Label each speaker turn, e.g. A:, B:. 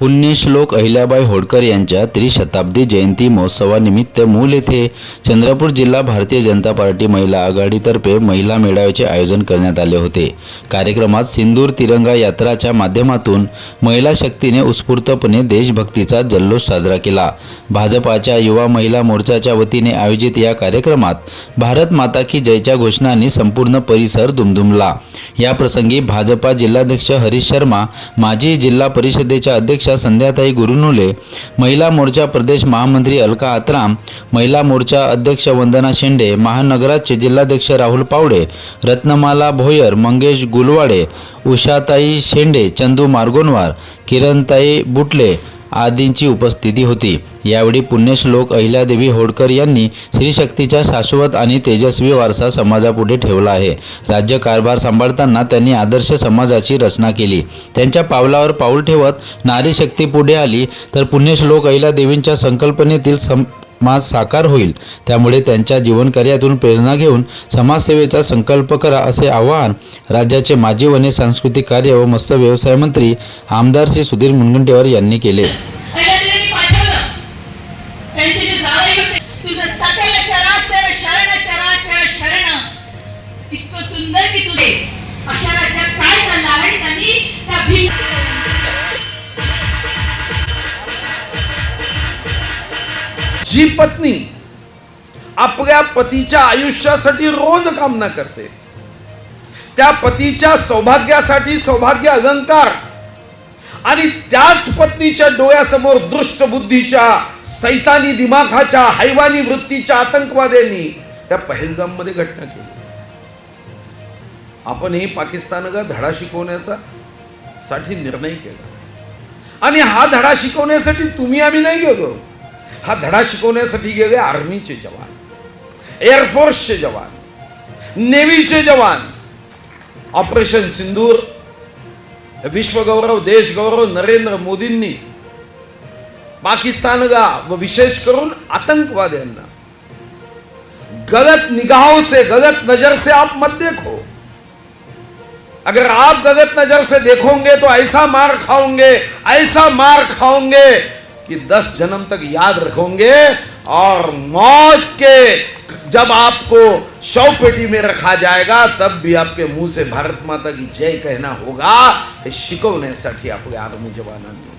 A: पुण्यश्लोक अहिल्याबाई होळकर यांच्या त्रिशताब्दी जयंती महोत्सवानिमित्त मूल येथे चंद्रपूर जिल्हा भारतीय जनता पार्टी महिला आघाडीतर्फे महिला मेळाव्याचे आयोजन करण्यात आले होते. कार्यक्रमात सिंदूर तिरंगा यात्राच्या माध्यमातून महिला शक्तीने उत्स्फूर्तपणे देशभक्तीचा जल्लोष साजरा केला. भाजपाच्या युवा महिला मोर्चाच्या वतीने आयोजित या कार्यक्रमात भारत माता की जयच्या घोषणांनी संपूर्ण परिसर दुमदुमला. याप्रसंगी भाजपा जिल्हाध्यक्ष हरीश शर्मा माजी जिल्हा परिषदेच्या अध्यक्ष संध्याताई गुरुनुले महिला मोर्चा प्रदेश महामंत्री अलका आत्राम महिला मोर्चा अध्यक्ष वंदना शेंडे महानगराचे जिल्हाध्यक्ष राहुल पावडे रत्नमाला भोयर मंगेश गुलवाडे उषाताई शेंडे चंदू मार्गोनवार किरणताई बुटले आदींची उपस्थिती होती. यावेळी पुण्यश्लोक अहिल्यादेवी होडकर यांनी स्त्रीशक्तीचा शाश्वत आणि तेजस्वी वारसा समाजापुढे ठेवला आहे. राज्यकारभार सांभाळताना त्यांनी आदर्श समाजाची रचना केली. त्यांच्या पावलावर पाऊल ठेवत नारी शक्ती पुढे आली तर पुण्यश्लोक अहिल्यादेवींच्या संकल्पनेतील सम समाज साकार होईल. त्यामुळे त्यांच्या जीवनकार्यातून प्रेरणा घेऊन समाजसेवेचा संकल्प करा असे आवाहन राज्याचे माजी वने सांस्कृतिक कार्य व मत्स्य व्यवसाय मंत्री आमदार श्री सुधीर मुनगंटीवार यांनी केले.
B: अशा
C: जी पत्नी आपल्या पतीच्या आयुष्यासाठी रोज कामना करते त्या पतीच्या सौभाग्यासाठी सौभाग्य अलंकार आणि त्याच पत्नीच्या डोळ्यासमोर दृष्ट बुद्धीच्या सैतानी दिमाखाच्या हैवानी वृत्तीच्या आतंकवाद्यांनी त्या पहलगाममध्ये घटना केली. आपण हे पाकिस्तानला धडा शिकवण्याचा साठी निर्णय केला. आणि हा धडा शिकवण्यासाठी तुम्ही आम्ही नाही गेलो. हा, धडा शिकवण्यासाठी गेले आर्मीचे जवान एअरफोर्सचे जवान नेव्हीचे जवान। ऑपरेशन सिंदूर, विश्वगौरव, देशगौरव, नरेंद्र मोदींनी पाकिस्तानला व विशेष करून आतंकवाद्यांना गलत निगाहों से, गलत नज़र से आप मत देखो। अगर आप गलत नज़र से देखोगे तो ऐसा मार खाओगे, ऐसा मार खाओगे कि दस जन्म तक याद रखोगे और मौत के जब आपको शव पेटी में रखा जाएगा, तब भी आपके मुँह से भारत माता की जय कहना होगा हे शिकवण्यासाठी आपल्या आदमी जवानांनी